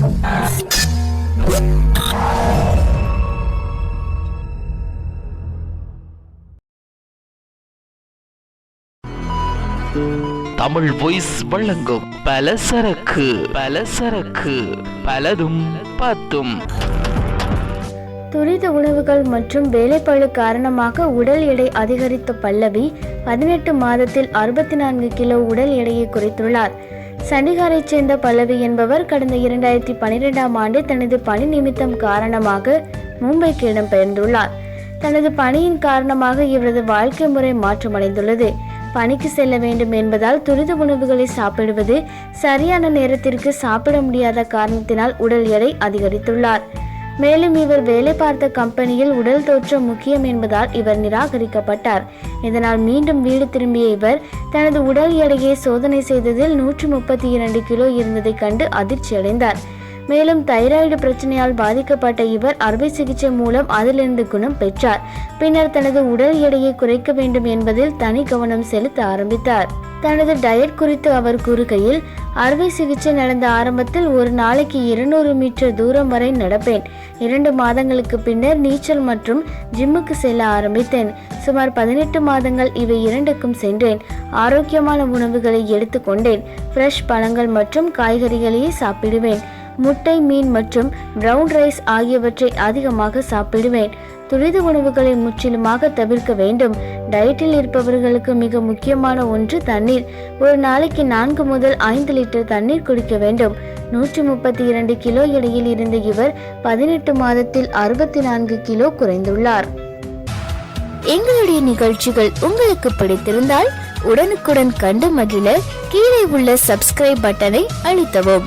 Tamil voice வழங்கும் பலசரக்கு பலசரக்கு பலதும் பத்தும் துரித உணவுகள் மற்றும் வேலைப்பாடு காரணமாக உடல் எடை அதிகரித்த பல்லவி பதினெட்டு மாதத்தில் அறுபத்தி நான்கு கிலோ உடல் எடையை குறைத்துள்ளார். சண்டிகாரைச் சேர்ந்த பல்லவி என்பவர் கடந்த இரண்டாயிரத்தி பனிரெண்டாம் ஆண்டு தனது பணி நிமித்தம் காரணமாக மும்பைக்கு இடம்பெயர்ந்துள்ளார். தனது பணியின் காரணமாக இவரது வாழ்க்கை முறை மாற்றமடைந்துள்ளது. பணிக்கு செல்ல வேண்டும் என்பதால் துரித உணவுகளை சாப்பிடுவது சரியான நேரத்திற்கு சாப்பிட முடியாத காரணத்தினால் உடல் எடை அதிகரித்துள்ளார். மேலும் இவர் வேலை பார்த்த கம்பெனியில் உடல் தோற்றம் முக்கியம் என்பதால் இவர் நிராகரிக்கப்பட்டார். இதனால் மீண்டும் வீடு திரும்பிய இவர் தனது உடல் எடையை சோதனை செய்ததில் நூற்றி முப்பத்தி இரண்டு கிலோ இருந்ததைக் கண்டு அதிர்ச்சியடைந்தார் மேலும் தைராய்டு பிரச்சனையால் பாதிக்கப்பட்ட இவர் அறுவை சிகிச்சை மூலம் அதிலிருந்து குணம் பெற்றார். பின்னர் தனது உடல் எடையை குறைக்க வேண்டும் என்பதில் தனி கவனம் செலுத்த ஆரம்பித்தார். தனது டயட் குறித்து அவர் கூறுகையில் அறுவை சிகிச்சை நடந்த ஆரம்பத்தில் ஒரு நாளைக்கு இருநூறு மீட்டர் தூரம் வரை நடப்பேன். இரண்டு மாதங்களுக்கு பின்னர் நீச்சல் மற்றும் ஜிம்முக்கு செல்ல ஆரம்பித்தேன். சுமார் பதினெட்டு மாதங்கள் இவை இரண்டுக்கும் சென்றேன். ஆரோக்கியமான உணவுகளை எடுத்துக்கொண்டேன் ஃப்ரெஷ் பழங்கள் மற்றும் காய்கறிகளையே சாப்பிடுவேன். முட்டை மீன் மற்றும் பிரவுன் ரைஸ் ஆகியவற்றை அதிகமாக சாப்பிடுவேன். துரித உணவுகளை முற்றிலுமாக தவிர்க்க வேண்டும். டயட்டில் இருப்பவர்களுக்கு மிக முக்கியமான ஒன்று தண்ணீர். ஒரு நாளைக்கு நான்கு முதல் ஐந்து லிட்டர் தண்ணீர் குடிக்க வேண்டும். நூற்றி முப்பத்தி இரண்டு கிலோ எடையில் இருந்த இவர் பதினெட்டு மாதத்தில் அறுபத்தி நான்கு கிலோ குறைந்துள்ளார். எங்களுடைய நிகழ்ச்சிகள் உங்களுக்கு பிடித்திருந்தால் உடனுக்குடன் கண்டு மகிழ கீழே உள்ள சப்ஸ்கிரைப் பட்டனை அழுத்தவும்.